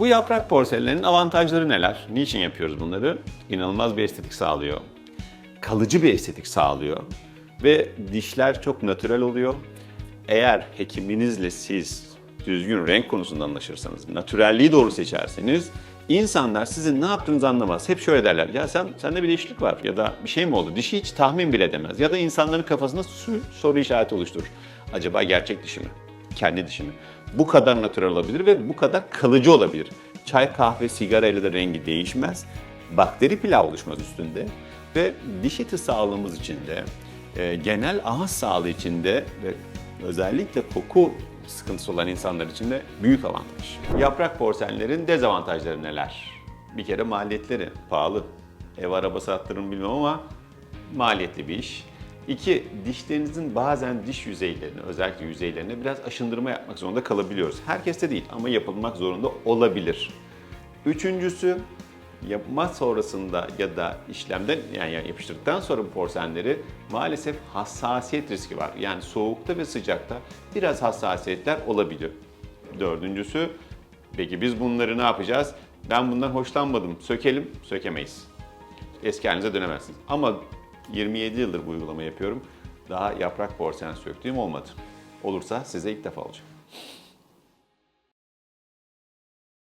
Bu yaprak porselenlerin avantajları neler? Niçin yapıyoruz bunları? İnanılmaz bir estetik sağlıyor. Kalıcı bir estetik sağlıyor. Ve dişler çok natürel oluyor. Eğer hekiminizle siz düzgün renk konusunda anlaşırsanız, natürelliği doğru seçerseniz insanlar sizin ne yaptığınızı anlamaz. Hep şöyle derler, ya sen sende bir değişiklik var ya da bir şey mi oldu? Dişi hiç tahmin bile edemez. Ya da insanların kafasında soru işareti oluşturur. Acaba gerçek dişi mi? Kendi dişi mi? Bu kadar natürel olabilir ve bu kadar kalıcı olabilir. Çay, kahve, sigara ile de rengi değişmez. Bakteri pilav oluşmaz üstünde. Ve diş eti sağlığımız için de, e, genel ağız sağlığı için de ve özellikle koku sıkıntısı olan insanlar için de büyük avantaj. Yaprak porselenlerin dezavantajları neler? Bir kere maliyetleri pahalı. Ev arabası attırın bilmem ama maliyetli bir iş. İki, dişlerinizin bazen diş yüzeylerini, özellikle yüzeylerine biraz aşındırma yapmak zorunda kalabiliyoruz. Herkeste değil ama yapılmak zorunda olabilir. Üçüncüsü, yapma sonrasında ya da işlemden yani yapıştırdıktan sonra bu porselenleri maalesef hassasiyet riski var. Yani soğukta ve sıcakta biraz hassasiyetler olabiliyor. Dördüncüsü, peki biz bunları ne yapacağız? Ben bundan hoşlanmadım, sökelim, sökemeyiz eski halinize dönemezsiniz. Ama 27 yıldır bu uygulamayı yapıyorum. Daha yaprak porselen söktüğüm olmadı. Olursa size ilk defa olacak.